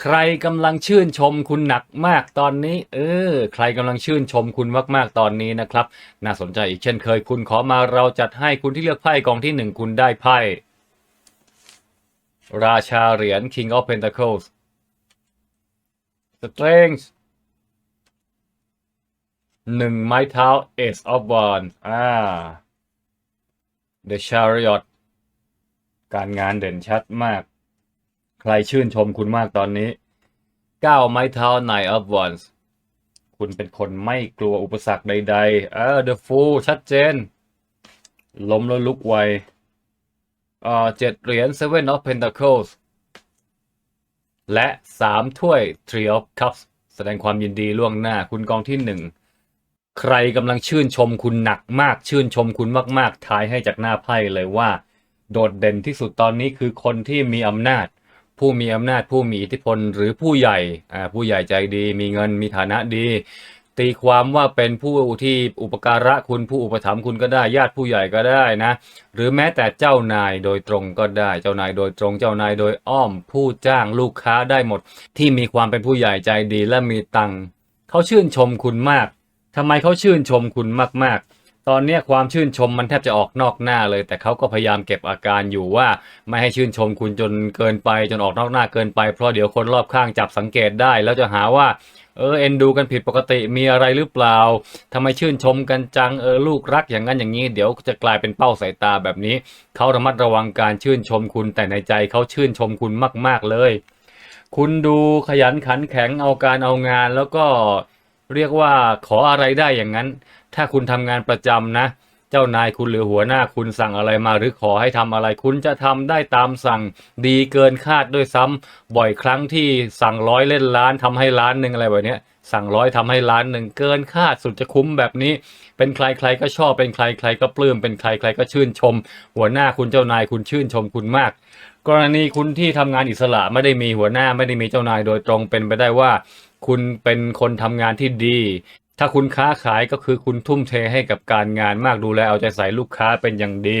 ใครกำลังชื่นชมคุณหนักมากตอนนี้ เออ ใครกำลังชื่นชมคุณมากๆตอนนี้นะครับ น่าสนใจอีกเช่นเคยคุณขอมาเราจัดให้คุณที่เลือกไพ่กองที่หนึ่งคุณได้ไพ่ ราชาเหรียญ King of Pentacles Strength หนึ่งไม้เท้า Ace of Wands อ่า The Chariot การงานเด่นชัดมาก ใครชื่นชมคุณมากตอนนี้ก้าวไม้เท้า Nine of Wands คุณเป็นคนไม่กลัวอุปสรรคใดๆเออ The Fool ชัดเจน ล้มแล้วลุกไวเออเจ็ดเหรียญ Seven of Pentacles และสามถ้วย Three of Cups แสดงความยินดีล่วงหน้า คุณกองที่หนึ่งใครกำลังชื่นชมคุณหนักมาก ชื่นชมคุณมากๆทายให้จากหน้าไพ่เลยว่า โดดเด่นที่สุดตอนนี้คือคนที่มีอำนาจ ผู้มีอำนาจผู้มีอิทธิพลหรือผู้ใหญ่อ่าผู้ใหญ่ใจดีมีเงินมีฐานะดี ตีความว่าเป็นผู้ที่อุปการะคุณผู้อุปถัมภ์คุณก็ได้ญาติผู้ใหญ่ก็ได้นะ หรือแม้แต่เจ้านายโดยตรงก็ได้เจ้านายโดยตรงเจ้านายโดยอ้อม ผู้จ้างลูกค้าได้หมด ที่มีความเป็นผู้ใหญ่ใจดีและมีตังค์เขาชื่นชมคุณมากทำไมเขาชื่นชมคุณมากๆ ตอนนี้ความชื่นชมมันแทบจะออกนอกหน้าเลย แต่เขาก็พยายามเก็บอาการอยู่ว่า ไม่ให้ชื่นชมคุณจนเกินไป จนออกนอกหน้าเกินไปเพราะเดี๋ยวคนรอบข้างจับสังเกตได้ แล้วจะหาว่า เออเอ็นดูกันผิดปกติมีอะไรหรือเปล่าทำไมชื่นชมกันจังเออลูกรักอย่างนั้นอย่างนี้ เดี๋ยวจะกลายเป็นเป้าสายตาแบบนี้เขาระมัดระวังการชื่นชมคุณแต่ในใจเขาชื่นชมคุณมาก ๆเลย คุณดูขยันขันแข็งเอาการเอางานแล้วก็เรียกว่าขออะไรได้อย่างนั้น ถ้าคุณทำงานประจำนะ เจ้านายคุณหรือหัวหน้าคุณสั่งอะไรมาหรือขอให้ทำอะไร คุณจะทำได้ตามสั่งดีเกินคาดด้วยซ้ำบ่อยครั้งที่สั่งร้อยเล่นล้านทำให้ล้านหนึ่งอะไรแบบนี้สั่งร้อยทำให้ล้านหนึ่งเกินคาดสุดจะคุ้มแบบนี้ เป็นใครใครก็ชอบเป็นใครใครก็ปลื้มเป็นใครใครก็ชื่นชม หัวหน้าคุณเจ้านายคุณชื่นชมคุณมาก กรณีคุณที่ทำงานอิสระไม่ได้มีหัวหน้าไม่ได้มีเจ้านายโดยตรงเป็นไปได้ว่า คุณเป็นคนทำงานที่ดี ถ้าคุณค้าขายก็คือคุณทุ่มเทให้กับการงานมากดูแลเอาใจใส่ลูกค้าเป็นอย่างดี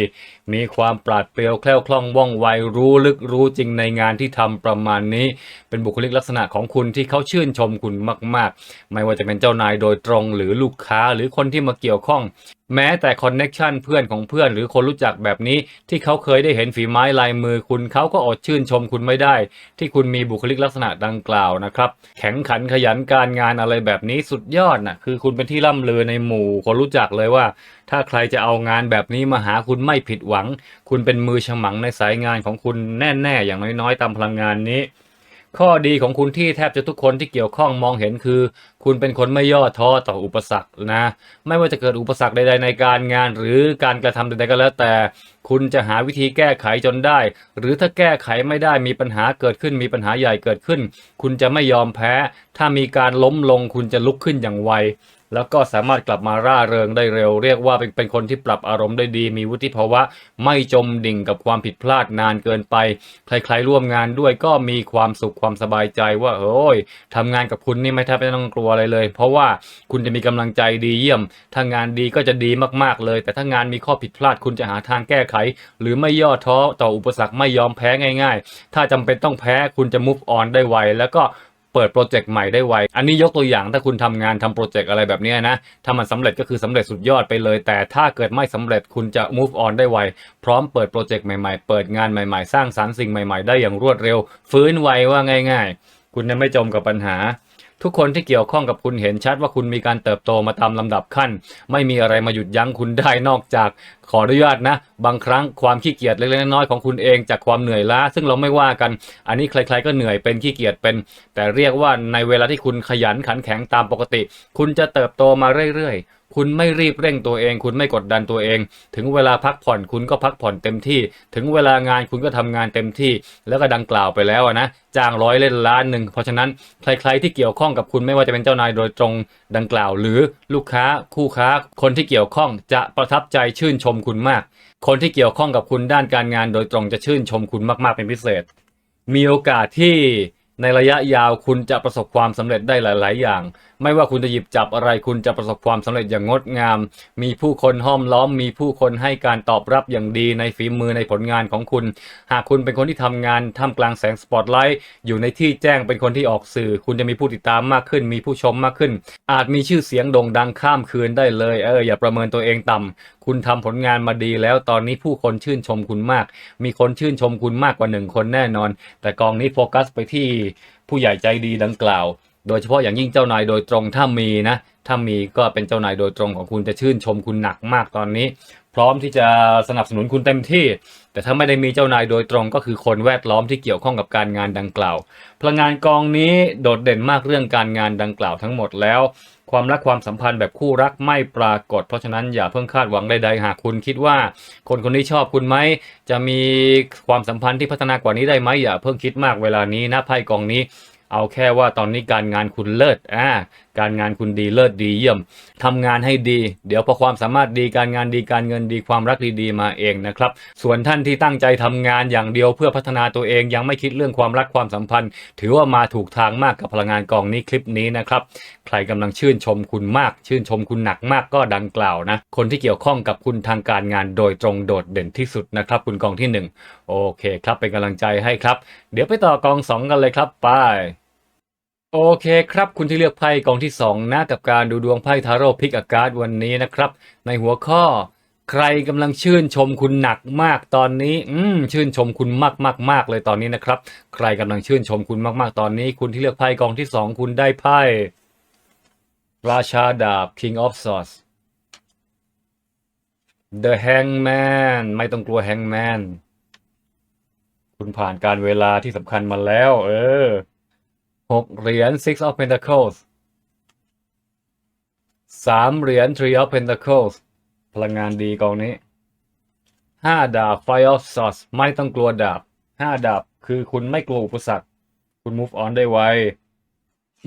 มีความปราดเปรียวแคล่วคล่องว่องไวรู้ลึกรู้จริงในงานที่ทำประมาณนี้ เป็นบุคลิกลักษณะของคุณที่เขาชื่นชมคุณมาก ๆ ไม่ว่าจะเป็นเจ้านายโดยตรงหรือลูกค้าหรือคนที่มาเกี่ยวข้อง แม้แต่คอนเน็ชันเพื่อนของเพื่อนหรือคนรู้จักแบบนี้ ที่เขาเคยได้เห็นฝีไม้ลายมือคุณเขาก็อดชื่นชมคุณไม่ได้ ที่คุณมีบุคลิกลักษณะดังกล่าวนะครับ แข็งขันขยันการงานอะไรแบบนี้สุดยอดนะคือคุณเป็นที่ล่ำลือในหมู่คนรู้จักเลยว่าถ้าใครจะเอางานแบบนี้มาหาคุณไม่ผิดหวัง คุณเป็นมือฉมังในสายงานของคุณแน่ๆ อย่างน้อยๆ ตามพลังงานนี้ ข้อดีของคุณที่แทบจะทุกคนที่เกี่ยวข้องมองเห็นคือ คุณเป็นคนไม่ย่อท้อต่ออุปสรรคนะ ไม่ว่าจะเกิดอุปสรรคใด ๆ ในการงานหรือการกระทำใดๆก็แล้วแต่ คุณจะหาวิธีแก้ไขจนได้ หรือถ้าแก้ไขไม่ได้มีปัญหาเกิดขึ้นมีปัญหาใหญ่เกิดขึ้น คุณจะไม่ยอมแพ้ ถ้ามีการล้มลงคุณจะลุกขึ้นอย่างไว แล้วก็สามารถกลับมาร่าเริงได้เร็ว เรียกว่าเป็นเป็นคนที่ปรับอารมณ์ได้ดี มีวุฒิภาวะ ไม่จมดิ่งกับความผิดพลาดนานเกินไป ใครๆร่วมงานด้วยก็มีความสุขความสบายใจว่าเฮ้ยทำงานกับคุณนี่ไม่แทบไม่ต้องกลัวอะไรเลย เพราะว่าคุณจะมีกำลังใจดีเยี่ยม ถ้างานดีก็จะดีมากๆเลย แต่ถ้างานมีข้อผิดพลาดคุณจะหาทางแก้ไข หรือไม่ย่อท้อต่ออุปสรรคไม่ยอมแพ้ง่าย ๆ ถ้าจำเป็นต้องแพ้คุณจะ move on ได้ไวแล้วก็ เปิดโปรเจกต์ใหม่ได้ไว อันนี้ยกตัวอย่างถ้าคุณทำงานทำโปรเจกต์อะไรแบบนี้นะ ถ้ามันสำเร็จก็คือสำเร็จสุดยอดไปเลย แต่ถ้าเกิดไม่สำเร็จคุณจะ move on ได้ไว พร้อมเปิดโปรเจกต์ใหม่ๆ เปิดงานใหม่ๆ สร้างสรรค์สิ่งใหม่ๆ ได้อย่างรวดเร็ว ฟื้นไวว่าง่าย ๆ คุณจะไม่จมกับปัญหา ทุกคนที่เกี่ยวข้องกับคุณเห็นชัดว่าคุณมีการเติบโตมาตามลำดับขั้น ไม่มีอะไรมาหยุดยั้งคุณได้นอกจากขออนุญาตนะ บางครั้งความขี้เกียจเล็กๆน้อยๆของคุณเองจากความเหนื่อยล้า ซึ่งเราไม่ว่ากัน อันนี้ใคร ๆ ก็เหนื่อยเป็นขี้เกียจเป็น แต่เรียกว่าในเวลาที่คุณขยันขันแข็งตามปกติ คุณจะเติบโตมาเรื่อยๆ คุณไม่รีบเร่งตัวเอง คุณไม่กดดันตัวเอง ถึงเวลาพักผ่อนคุณก็พักผ่อนเต็มที่ ถึงเวลางานคุณก็ทำงานเต็มที่ แล้วก็ดังกล่าวไปแล้วนะจ้างร้อยเล่นล้านหนึ่งเพราะฉะนั้นใครๆที่เกี่ยวข้องกับคุณไม่ว่าจะเป็นเจ้านายโดยตรงดังกล่าว หรือลูกค้าคู่ค้า คนที่เกี่ยวข้องจะประทับใจชื่นชมคุณมาก คนที่เกี่ยวข้องกับคุณด้านการงานโดยตรงจะชื่นชมคุณมากๆเป็นพิเศษ มีโอกาสที่ ในระยะยาวคุณจะประสบความสำเร็จได้หลาย ๆ อย่าง ไม่ว่าคุณจะหยิบจับอะไรคุณจะประสบความสำเร็จอย่างงดงาม มีผู้คนห้อมล้อม มีผู้คนให้การตอบรับอย่างดีในฝีมือในผลงานของคุณ หากคุณเป็นคนที่ทำงานท่ามกลางแสงสปอตไลท์อยู่ในที่แจ้งเป็นคนที่ออกสื่อ คุณจะมีผู้ติดตามมากขึ้น มีผู้ชมมากขึ้น อาจมีชื่อเสียงโด่งดังข้ามคืนได้เลย เอออย่าประเมินตัวเองต่ำ คุณทำผลงานมาดีแล้วตอนนี้ผู้คนชื่นชมคุณมาก มีคนชื่นชมคุณมากกว่าหนึ่งคนแน่นอน แต่กองนี้โฟกัสไปที่ผู้ใหญ่ใจดีดังกล่าว โดยเฉพาะอย่างยิ่งเจ้านายโดยตรงถ้ามีนะ ถ้ามีก็เป็นเจ้านายโดยตรงของคุณจะชื่นชมคุณหนักมากตอนนี้ พร้อมที่จะสนับสนุนคุณเต็มที่ แต่ถ้าไม่ได้มีเจ้านายโดยตรงก็คือคนแวดล้อมที่เกี่ยวข้องกับการงานดังกล่าว พลังงานกองนี้โดดเด่นมากเรื่องการงานดังกล่าวทั้งหมดแล้ว ความรักความสัมพันธ์แบบคู่รักไม่ปรากฏ เพราะฉะนั้นอย่าเพิ่งคาดหวังใดๆหากคุณคิดว่า คนคนนี้ชอบคุณไหมจะมีความสัมพันธ์ที่พัฒนากว่านี้ได้ไหมอย่าเพิ่งคิดมากเวลานี้นะไพ่กองนี้เอาแค่ว่าตอนนี้การงานคุณเลิศอ่า การงานคุณดีเลิศดีเยี่ยมทำงานให้ดี เดี๋ยวพอความสามารถดีการงานดีการเงินดีความรักดีๆมาเองนะครับ ส่วนท่านที่ตั้งใจทำงานอย่างเดียวเพื่อพัฒนาตัวเองยังไม่คิดเรื่องความรักความสัมพันธ์ ถือว่ามาถูกทางมากกับพลังงานกองนี้คลิปนี้นะครับ ใครกำลังชื่นชมคุณมาก ชื่นชมคุณหนักมากก็ดังกล่าวนะ คนที่เกี่ยวข้องกับคุณทางการงานโดยตรงโดดเด่นที่สุดนะครับ คุณกองที่หนึ่งโอเคครับเป็นกำลังใจให้ครับ เดี๋ยวไปต่อกองสองกันเลยครับไป โอเคครับ คุณที่เลือกไพ่กองที่ 2 นะ กับการดูดวงไพ่ทาโร่พิกอากาศวันนี้นะครับ ในหัวข้อ ใครกำลังชื่นชมคุณหนักมากตอนนี้ อืมชื่นชมคุณมากมากมากเลยตอนนี้นะครับ ใครกำลังชื่นชมคุณมากๆตอนนี้ คุณที่เลือกไพ่กองที่ 2 คุณได้ไพ่ราชาดาบ King of Swords The Hangman ไม่ต้องกลัว Hangman คุณผ่านการเวลาที่สำคัญมาแล้ว เออ หกเหรียญ six of pentacles สามเหรียญ three of pentacles พลังงานดีกองนี้ห้าดาบ five of swords ไม่ต้องกลัวดาบห้าดาบคือคุณไม่กลัวอุปสรรค คุณ move on ได้ไว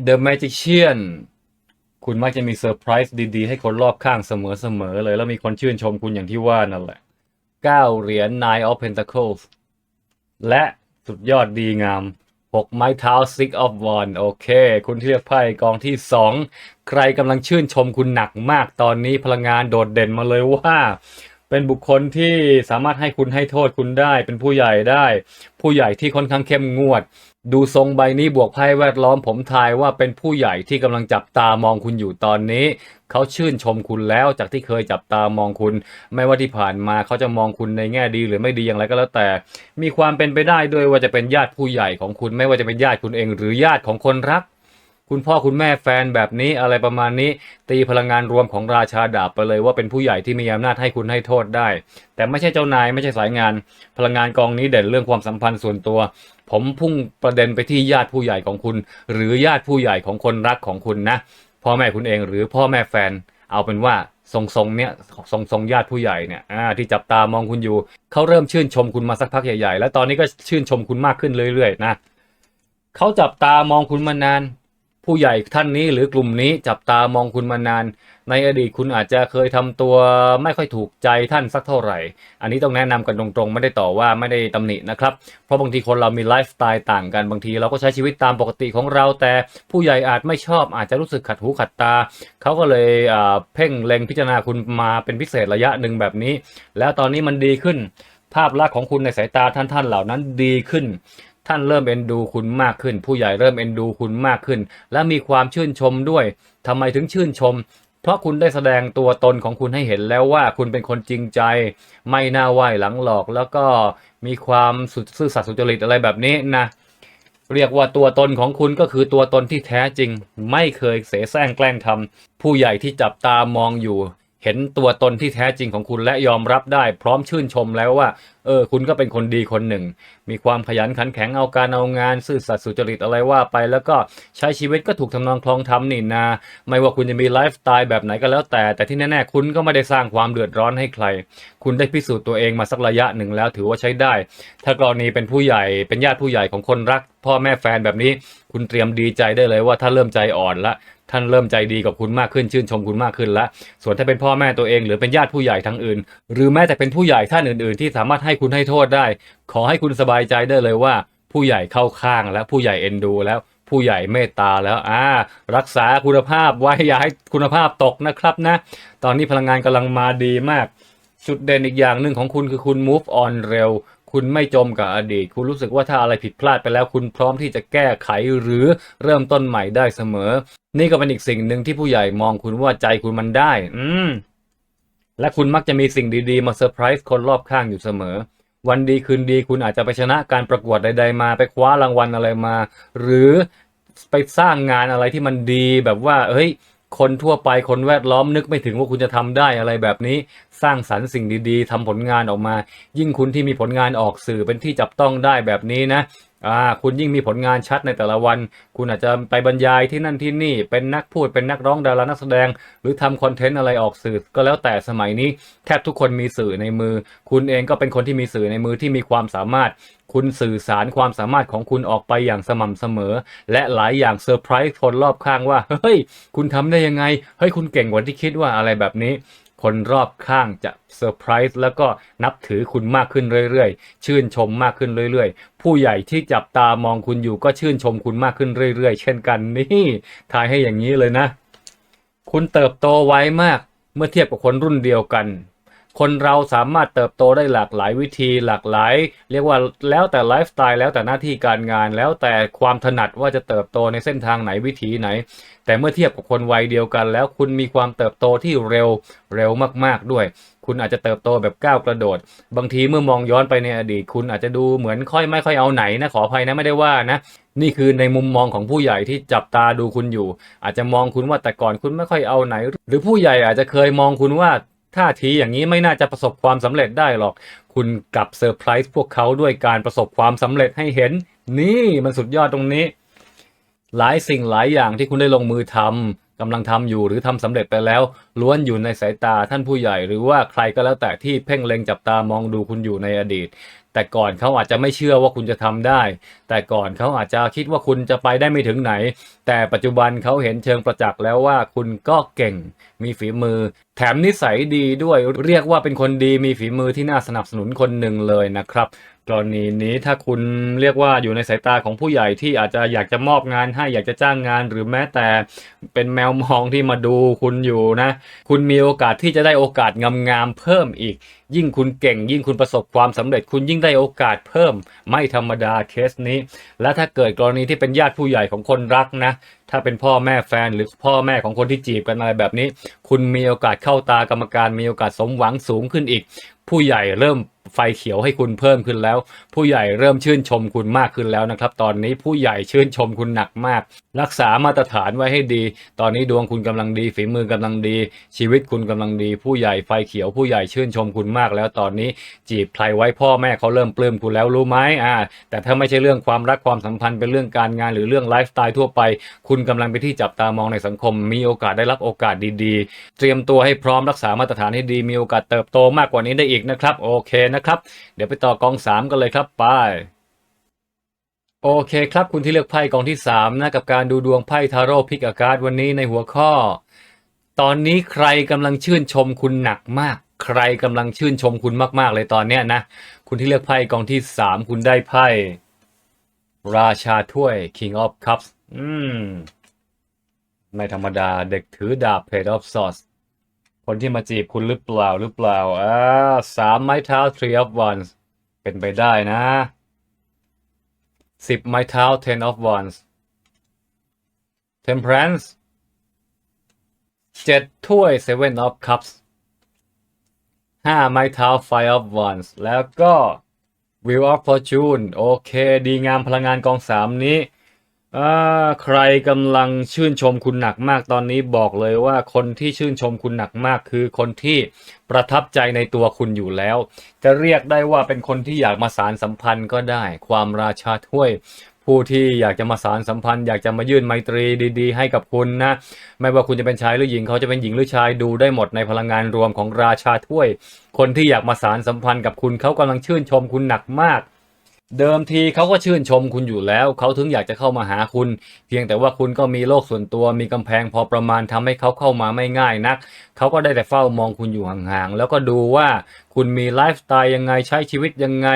the magician คุณมักจะมีเซอร์ไพรส์ดีๆ ให้คนรอบข้างเสมอๆเลย แล้วมีคนชื่นชมคุณอย่างที่ว่านั่นแหละเก้าเหรียญ nine of pentacles และสุดยอดดีงาม หกไม้เท้า six of one โอเค คุณที่เลือกไพ่กองที่สองใครกำลังชื่นชมคุณหนักมากตอนนี้พลังงานโดดเด่นมาเลยว่า เป็นบุคคลที่สามารถให้คุณให้โทษคุณได้ เป็นผู้ใหญ่ได้ ผู้ใหญ่ที่ค่อนข้างเข้มงวด ดูทรงใบนี้บวกไพ่แวดล้อมผมทายว่าเป็นผู้ใหญ่ที่กำลังจับตามองคุณอยู่ตอนนี้ เขาชื่นชมคุณแล้วจากที่เคยจับตามองคุณ ไม่ว่าที่ผ่านมาเขาจะมองคุณในแง่ดีหรือไม่ดีอย่างไรก็แล้วแต่ มีความเป็นไปได้ด้วยว่าจะเป็นญาติผู้ใหญ่ของคุณ ไม่ว่าจะเป็นญาติคุณเอง หรือญาติของคนรัก คุณพ่อคุณแม่แฟนแบบนี้อะไรประมาณนี้ ตีพลังงานรวมของราชาดาบไปเลยว่าเป็นผู้ใหญ่ที่มีอำนาจให้คุณให้โทษได้ แต่ไม่ใช่เจ้านายไม่ใช่สายงาน พลังงานกองนี้เด่นเรื่องความสัมพันธ์ส่วนตัว ผมพุ่งประเด็นไปที่ญาติผู้ใหญ่ของคุณ หรือญาติผู้ใหญ่ของคนรักของคุณนะพ่อแม่คุณเองหรือพ่อแม่แฟน เอาเป็นว่าทรงทรงเนี้ยทรงทรงญาติผู้ใหญ่เนี่ยที่จับตามองคุณอยู่เขาเริ่มชื่นชมคุณมาสักพักใหญ่ๆ แล้วตอนนี้ก็ชื่นชมคุณมากขึ้นเรื่อยๆนะเขาจับตามองคุณมานาน ผู้ใหญ่ท่านนี้หรือกลุ่มนี้จับตามองคุณมานาน ในอดีตคุณอาจจะเคยทำตัวไม่ค่อยถูกใจท่านสักเท่าไหร่ อันนี้ต้องแนะนำกันตรงๆ ไม่ได้ต่อว่าไม่ได้ตำหนินะครับ เพราะบางทีคนเรามีไลฟ์สไตล์ต่างกันบางทีเราก็ใช้ชีวิตตามปกติของเรา แต่ผู้ใหญ่อาจไม่ชอบอาจจะรู้สึกขัดหูขัดตา เขาก็เลยเพ่งเล็งพิจารณาคุณมาเป็นพิเศษระยะหนึ่งแบบนี้ แล้วตอนนี้มันดีขึ้นภาพลักษณ์ของคุณในสายตาท่านๆ เหล่านั้นดีขึ้น ท่านเริ่มเอ็นดูคุณมากขึ้น ผู้ใหญ่เริ่มเอ็นดูคุณมากขึ้น และมีความชื่นชมด้วยทำไมถึงชื่นชม เพราะคุณได้แสดงตัวตนของคุณให้เห็นแล้วว่าคุณเป็นคนจริงใจ ไม่น่าไหวหลังหลอก แล้วก็มีความสุดซื่อสัตย์สุจริตอะไรแบบนี้นะเรียกว่าตัวตนของคุณก็คือตัวตนที่แท้จริง ไม่เคยเสแสร้งแกล้งทำผู้ใหญ่ที่จับตามองอยู่ เห็นตัวตนที่แท้จริงของคุณและยอมรับได้ พร้อมชื่นชมแล้วว่า เออ คุณก็เป็นคนดีคนหนึ่ง มีความขยันขันแข็งเอาการเอางาน ซื่อสัตย์สุจริตอะไรว่าไป แล้วก็ใช้ชีวิตก็ถูกทำนองคลองธรรมนี่นา ไม่ว่าคุณจะมีไลฟ์สไตล์แบบไหนก็แล้วแต่ แต่ที่แน่ๆ คุณก็ไม่ได้สร้างความเดือดร้อนให้ใคร คุณได้พิสูจน์ตัวเองมาสักระยะหนึ่งแล้วถือว่าใช้ได้ ถ้ากรณีเป็นผู้ใหญ่เป็นญาติผู้ใหญ่ของคนรัก พ่อแม่แฟนแบบนี้ คุณเตรียมดีใจได้เลยว่าถ้าเริ่มใจอ่อนละ ท่านเริ่มใจดีกับคุณมากขึ้นชื่นชมคุณมากขึ้นแล้วส่วนถ้าเป็นพ่อแม่ตัวเองหรือเป็นญาติผู้ใหญ่ทั้งอื่น หรือแม้แต่เป็นผู้ใหญ่ท่านอื่น ๆ ที่สามารถให้คุณให้โทษได้ ขอให้คุณสบายใจได้เลยว่า ผู้ใหญ่เข้าข้างและผู้ใหญ่เอ็นดูแล้วผู้ใหญ่เมตตาแล้วอ่ารักษาคุณภาพไว้อย่าให้คุณภาพตกนะครับนะ ตอนนี้พลังงานกำลังมาดีมาก จุดเด่นอีกอย่างหนึ่งของคุณคือคุณ move on เร็ว คุณไม่จมกับอดีต คุณรู้สึกว่าถ้าอะไรผิดพลาดไปแล้ว คุณพร้อมที่จะแก้ไขหรือเริ่มต้นใหม่ได้เสมอ นี่ก็เป็นอีกสิ่งหนึ่งที่ผู้ใหญ่มองคุณว่าใจคุณมันได้ อืม และคุณมักจะมีสิ่งดีๆ มาเซอร์ไพรส์คนรอบข้างอยู่เสมอ วันดีคืนดีคุณอาจจะไปชนะการประกวดใด ๆ มาไปคว้ารางวัลอะไรมา หรือไปสร้างงานอะไรที่มันดีแบบว่า เฮ้ย คนทั่วไปคนแวดล้อมนึกไม่ถึงว่าคุณจะทำได้อะไรแบบนี้ สร้างสรรค์สิ่งดีๆทำผลงานออกมา ยิ่งคุณที่มีผลงานออกสื่อเป็นที่จับต้องได้แบบนี้นะ อ่าคุณยิ่งมีผลงานชัดในแต่ละวัน คุณอาจจะไปบรรยายที่นั่นที่นี่ เป็นนักพูดเป็นนักร้องดารานักแสดง หรือทำคอนเทนต์อะไรออกสื่อ ก็แล้วแต่สมัยนี้แทบทุกคนมีสื่อในมือ คุณเองก็เป็นคนที่มีสื่อในมือที่มีความสามารถ คุณสื่อสารความสามารถของคุณออกไปอย่างสม่ำเสมอ และหลายอย่างเซอร์ไพรส์คนรอบข้างว่าเฮ้ยคุณทำได้ยังไงเฮ้ยคุณเก่งกว่าที่คิดว่าอะไรแบบนี้ คนรอบข้างจะเซอร์ไพรส์แล้วก็นับถือคุณมากขึ้นเรื่อยๆ ชื่นชมมากขึ้นเรื่อยๆ ผู้ใหญ่ที่จับตามองคุณอยู่ก็ชื่นชมคุณมากขึ้นเรื่อยๆ เช่นกันนี่ทายให้อย่างนี้เลยนะ คุณเติบโตไวมากเมื่อเทียบกับคนรุ่นเดียวกัน คนเราสามารถเติบโตได้หลากหลายวิธีหลากหลาย เรียกว่าแล้วแต่ไลฟ์สไตล์แล้วแต่หน้าที่การงาน แล้วแต่ความถนัดว่าจะเติบโตในเส้นทางไหนวิถีไหน แต่เมื่อเทียบกับคนวัยเดียวกัน แล้วคุณมีความเติบโตที่เร็วเร็วมากๆด้วย คุณอาจจะเติบโตแบบก้าวกระโดด บางทีเมื่อมองย้อนไปในอดีต คุณอาจจะดูเหมือนค่อยไม่ค่อยเอาไหนนะขออภัยนะไม่ได้ว่านะนี่คือในมุมมองของผู้ใหญ่ที่จับตาดูคุณอยู่ อาจจะมองคุณว่าแต่ก่อนคุณไม่ค่อยเอาไหน หรือผู้ใหญ่อาจจะเคยมองคุณว่า ท่าทีอย่างนี้ไม่น่าจะประสบความสำเร็จได้หรอก คุณกลับเซอร์ไพรส์พวกเขาด้วยการประสบความสำเร็จให้เห็น นี่มันสุดยอดตรงนี้ หลายสิ่งหลายอย่างที่คุณได้ลงมือทำกำลังทำอยู่หรือทำสำเร็จไปแล้ว ล้วนอยู่ในสายตาท่านผู้ใหญ่ หรือว่าใครก็แล้วแต่ที่เพ่งเล็งจับตามองดูคุณอยู่ในอดีต แต่ก่อนเขาอาจจะไม่เชื่อว่าคุณจะทำได้ แต่ก่อนเขาอาจจะคิดว่าคุณจะไปได้ไม่ถึงไหน แต่ปัจจุบันเขาเห็นเชิงประจักษ์แล้วว่าคุณก็เก่ง มีฝีมือ แถมนิสัยดีด้วย เรียกว่าเป็นคนดีมีฝีมือที่น่าสนับสนุนคนหนึ่งเลยนะครับ กรณีนี้ถ้าคุณเรียกว่าอยู่ในสายตาของผู้ใหญ่ที่อาจจะอยากจะมอบงานให้อยากจะจ้างงาน หรือแม้แต่เป็นแมวมองที่มาดูคุณอยู่นะ คุณมีโอกาสที่จะได้โอกาสงามๆเพิ่มอีก ยิ่งคุณเก่ง ยิ่งคุณประสบความสำเร็จ คุณยิ่งได้โอกาสเพิ่ม ไม่ธรรมดาเคสนี้ และถ้าเกิดกรณีที่เป็นญาติผู้ใหญ่ของคนรักนะ ถ้าเป็นพ่อแม่แฟนหรือพ่อแม่ของคนที่จีบกันอะไรแบบนี้ คุณมีโอกาสเข้าตากรรมการมีโอกาสสมหวังสูงขึ้นอีก ผู้ใหญ่เริ่ม ไฟเขียวให้คุณเพิ่มขึ้นแล้ว ผู้ใหญ่เริ่มชื่นชมคุณมากขึ้นแล้วนะครับ ตอนนี้ผู้ใหญ่ชื่นชมคุณหนักมาก รักษามาตรฐานไว้ให้ดี ตอนนี้ดวงคุณกำลังดี ฝีมือกำลังดี ชีวิตคุณกำลังดี ผู้ใหญ่ไฟเขียวผู้ใหญ่ชื่นชมคุณมากแล้วตอนนี้จีบใครไว้พ่อแม่เขาเริ่มปลื้มคุณแล้วรู้ไหมอ่า แต่ถ้าไม่ใช่เรื่องความรักความสัมพันธ์เป็นเรื่องการงานหรือเรื่องไลฟ์สไตล์ทั่วไป คุณกำลังไปที่จับตามองในสังคม มีโอกาสได้รับโอกาสดี ๆ เตรียมตัวให้พร้อมรักษามาตรฐานให้ดีมีโอกาสเติบโตมากกว่านี้ได้อีกนะครับโอเคนะครับ เดี๋ยวไปต่อกองสามกันเลยครับไปโอเคครับคุณที่เลือกไพ่กองที่สามนะกับการดูดวงไพ่ทาโร่พิกอาการวันนี้ในหัวข้อ ตอนนี้ใครกำลังชื่นชมคุณหนักมาก ใครกำลังชื่นชมคุณมากๆเลยตอนเนี้ยนะ คุณที่เลือกไพ่กองที่สามคุณได้ไพ่ ราชาถ้วย King of Cups อืมไม่ธรรมดาเด็กถือดาบ Page of Swords คนที่มาจีบคุณหรือเปล่าหรือเปล่าอ่าสามไม้เท้า Three of Wands เป็นไปได้นะสิบไม้เท้า Ten of Wands Temperance เจ็ดถ้วย Seven of Cups ห้าไม้เท้า Five of Wands แล้วก็ Wheel of Fortune โอเค ดีงามพลังงานกองสามนี้ อ่าใครกำลังชื่นชมคุณหนักมากตอนนี้บอกเลยว่าคนที่ชื่นชมคุณหนักมากคือคนที่ประทับใจในตัวคุณอยู่แล้ว จะเรียกได้ว่าเป็นคนที่อยากมาสารสัมพันธ์ก็ได้ ความราชาถ้วย ผู้ที่อยากจะมาสารสัมพันธ์ อยากจะมายื่นไมตรีดีๆ ให้กับคุณนะ ไม่ว่าคุณจะเป็นชายหรือหญิงเขาจะเป็นหญิงหรือชายดูได้หมดในพลังงานรวมของราชาถ้วย คนที่อยากมาสารสัมพันธ์กับคุณเขากำลังชื่นชมคุณหนักมาก เดิมทีเขาก็ชื่นชมคุณอยู่แล้ว เขาถึงอยากจะเข้ามาหาคุณ เพียงแต่ว่าคุณก็มีโลกส่วนตัวมีกำแพงพอประมาณทำให้เขาเข้ามาไม่ง่ายนัก เขาก็ได้แต่เฝ้ามองคุณอยู่ห่างๆแล้วก็ดูว่าคุณมีไลฟ์สไตล์ยังไงใช้ชีวิตยังไง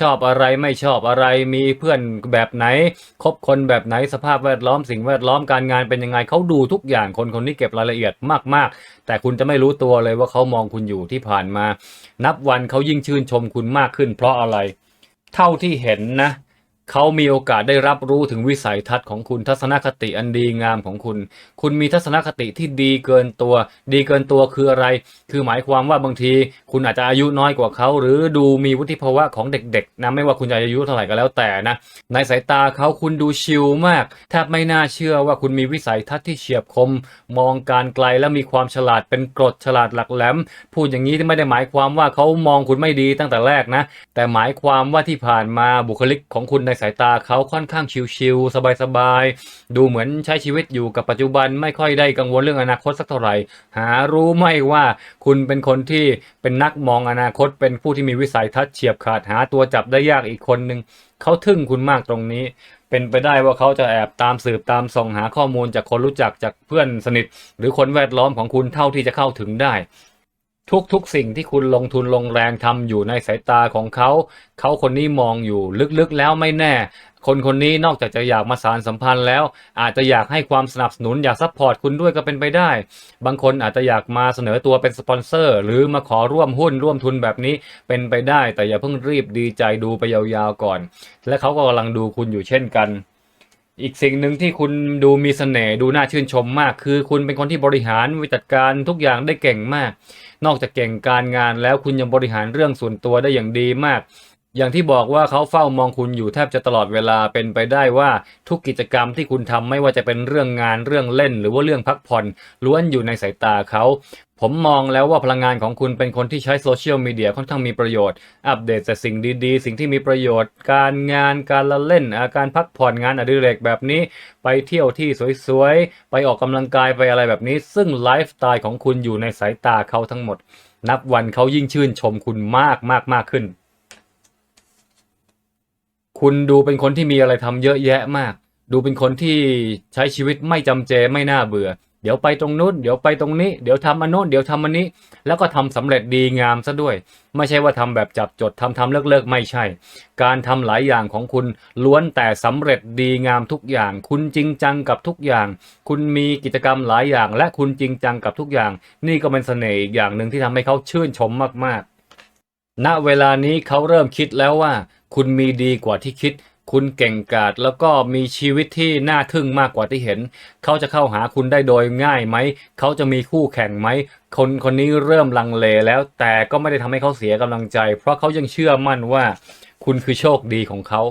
ชอบอะไรไม่ชอบอะไรมีเพื่อนแบบไหน คบคนแบบไหนสภาพแวดล้อมสิ่งแวดล้อมการงานเป็นยังไงเขาดูทุกอย่างคนคนนี้เก็บรายละเอียดมากๆ แต่คุณจะไม่รู้ตัวเลยว่าเขามองคุณอยู่ที่ผ่านมา นับวันเขายิ่งชื่นชมคุณมากขึ้น เพราะอะไร เท่าที่เห็นนะ เขามีโอกาสได้รับรู้ถึงวิสัยทัศน์ของคุณทัศนคติอันดีงามของคุณ คุณมีทัศนคติที่ดีเกินตัว ดีเกินตัวคืออะไร คือหมายความว่าบางที คุณอาจจะอายุน้อยกว่าเขา หรือดูมีวุฒิภาวะของเด็กๆนะไม่ว่าคุณจะอายุเท่าไหร่ก็แล้วแต่นะ ในสายตาเขาคุณดูชิลมากแทบไม่น่าเชื่อว่าคุณมีวิสัยทัศน์ที่เฉียบคม มองการไกลและมีความฉลาดเป็นกรดฉลาดหลักแหลมพูดอย่างนี้ไม่ได้หมายความว่าเขามองคุณไม่ดีตั้งแต่แรกนะ แต่หมายความว่าที่ผ่านมาบุคลิกของคุณในสายตาเขาค่อนข้างชิลๆสบายๆ ดูเหมือนใช้ชีวิตอยู่กับปัจจุบันไม่ค่อยได้กังวลเรื่องอนาคตสักเท่าไหร่ หารู้ไหมว่าคุณเป็นคนที่เป็นนักมองอนาคต เป็นผู้ที่มีวิสัยทัศน์เฉียบขาดหาตัวจับได้ยากอีกคนหนึ่งเขาทึ่งคุณมากตรงนี้เป็นไปได้ว่าเขาจะแอบตามสืบตามส่องหาข้อมูลจากคนรู้จักจากเพื่อนสนิท หรือคนแวดล้อมของคุณเท่าที่จะเข้าถึงได้ ทุกๆสิ่งที่คุณลงทุนลงแรงทำอยู่ในสายตาของเขา เขาคนนี้มองอยู่ลึกๆแล้วไม่แน่ คนคนนี้นอกจากจะอยากมาสารสัมพันธ์แล้ว อาจจะอยากให้ความสนับสนุนอยากซัพพอร์ตคุณด้วยก็เป็นไปได้ บางคนอาจจะอยากมาเสนอตัวเป็นสปอนเซอร์ หรือมาขอร่วมหุ้นร่วมทุนแบบนี้เป็นไปได้ แต่อย่าเพิ่งรีบดีใจดูไปยาวๆก่อน และเขาก็กำลังดูคุณอยู่เช่นกัน อีกสิ่งหนึ่งที่คุณดูมีเสน่ห์ดูน่าชื่นชมมาก คือคุณเป็นคนที่บริหารวิจัดการทุกอย่างได้เก่งมาก นอกจากเก่งการงานแล้วคุณยังบริหารเรื่องส่วนตัวได้อย่างดีมาก อย่างที่บอกว่าเขาเฝ้ามองคุณอยู่แทบจะตลอดเวลาเป็นไปได้ว่าทุกกิจกรรมที่คุณทำไม่ว่าจะเป็นเรื่องงานเรื่องเล่น หรือว่าเรื่องพักผ่อนล้วนอยู่ในสายตาเขา ผมมองแล้วว่าพลังงานของคุณเป็นคนที่ใช้โซเชียลมีเดียค่อนข้างมีประโยชน์ อัปเดตแต่สิ่งดีๆ สิ่งที่มีประโยชน์ การงานการละเล่นอาการพักผ่อนงานอดิเรกแบบนี้ ไปเที่ยวที่สวยๆ ไปออกกำลังกายไปอะไรแบบนี้ ซึ่งไลฟ์สไตล์ของคุณอยู่ในสายตาเขาทั้งหมด นับวันเขายิ่งชื่นชมคุณมากมากมากขึ้น คุณดูเป็นคนที่มีอะไรทำเยอะแยะมาก ดูเป็นคนที่ใช้ชีวิตไม่จำเจไม่น่าเบื่อ เดี๋ยวไปตรงนู้นเดี๋ยวไปตรงนี้เดี๋ยวทำอันโน้นเดี๋ยวทำอันนี้ แล้วก็ทำสำเร็จดีงามซะด้วย ไม่ใช่ว่าทำแบบจับจดทำทำเลิกเลิกไม่ใช่ การทำหลายอย่างของคุณล้วนแต่สำเร็จดีงามทุกอย่าง คุณจริงจังกับทุกอย่าง คุณมีกิจกรรมหลายอย่าง และคุณจริงจังกับทุกอย่าง นี่ก็เป็นเสน่ห์อีกอย่างหนึ่งที่ทำให้เขาชื่นชมมากๆ ณเวลานี้เขาเริ่มคิดแล้วว่า คุณมีดีกว่าที่คิด คุณเก่งกาจแล้วก็มีชีวิตที่น่าทึ่งมากกว่าที่เห็น เขาจะเข้าหาคุณได้โดยง่ายไหม เขาจะมีคู่แข่งไหม คนคนนี้เริ่มลังเลแล้ว แต่ก็ไม่ได้ทำให้เขาเสียกำลังใจ เพราะเขายังเชื่อมั่นว่า คุณคือโชคดีของเขา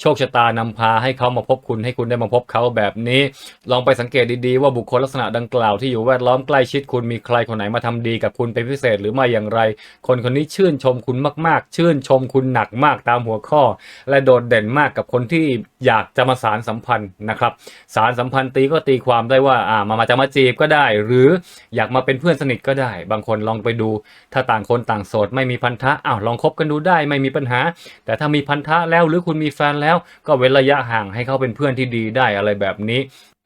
โชคชะตานำพาให้เขามาพบคุณให้คุณได้มาพบเขาแบบนี้ ลองไปสังเกตดีๆว่าบุคคลลักษณะดังกล่าวที่อยู่แวดล้อมใกล้ชิดคุณมีใครคนไหนมาทำดีกับคุณเป็นพิเศษหรือไม่อย่างไร คนคนนี้ชื่นชมคุณมากๆ ชื่นชมคุณหนักมากตามหัวข้อ และโดดเด่นมากกับคนที่อยากจะมาสารสัมพันธ์นะครับ สารสัมพันธ์ตีก็ตีความได้ว่าอ่ามามาจะมาจีบก็ได้ หรืออยากมาเป็นเพื่อนสนิทก็ได้ บางคนลองไปดู ถ้าต่างคนต่างโสดไม่มีพันธะอ้าวลองคบกันดูได้ไม่มีปัญหา แต่ถ้ามีพันธะแล้วหรือคุณมีแฟนแล้ว ก็เว้นระยะห่างให้เขาเป็นเพื่อนที่ดีได้อะไรแบบนี้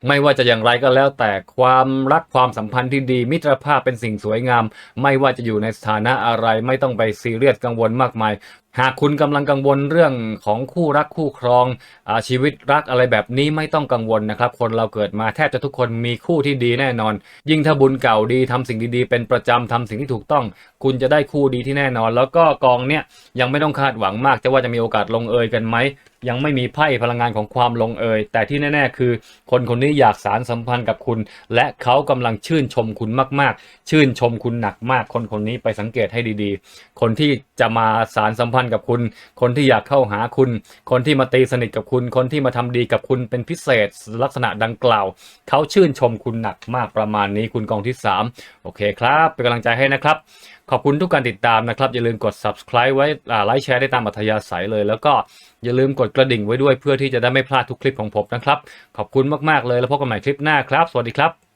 ไม่ว่าจะอย่างไรก็แล้วแต่ความรักความสัมพันธ์ที่ดี มิตรภาพเป็นสิ่งสวยงาม ไม่ว่าจะอยู่ในสถานะอะไรไม่ต้องไปซีเรียสกังวลมากมาย หากคุณกำลังกังวลเรื่องของคู่รักคู่ครองอชีวิตรักอะไรแบบนี้ไม่ต้องกังวลนะครับ คนเราเกิดมาแทบจะทุกคนมีคู่ที่ดีแน่นอน ยิ่งถ้าบุญเก่าดีทำสิ่งดีๆ เป็นประจำทำสิ่งที่ถูกต้อง คุณจะได้คู่ดีที่แน่นอน แล้วก็กองเนี้ยยังไม่ต้องคาดหวังมากจะว่าจะมีโอกาสลงเอยกันไหมยังไม่มีไพ่พลังงานของความลงเอย แต่ที่แน่ ๆ คือ คนคนนี้อยากสารสัมพันธ์กับคุณ และเขากำลังชื่นชมคุณมาก ๆ ชื่นชมคุณหนักมาก คนคนนี้ไปสังเกตให้ดีๆ คนที่จะมาสารสัมพันธ์กับคุณ คนที่อยากเข้าหาคุณ คนที่มาตีสนิทกับคุณ คนที่มาทำดีกับคุณเป็นพิเศษลักษณะดังกล่าว เขาชื่นชมคุณหนักมากประมาณนี้คุณกองที่ 3 โอเคครับ เป็นกำลังใจให้นะครับ ขอบคุณทุกการติดตามนะครับ อย่าลืมกด subscribe ไว้ไลค์แชร์ได้ตามอัธยาศัยเลย แล้วก็อย่าลืมกดกระดิ่งไว้ด้วยเพื่อที่จะได้ไม่พลาดทุกคลิปของผมนะครับ ขอบคุณมากๆเลยแล้วพบกันใหม่คลิปหน้าครับ สวัสดีครับ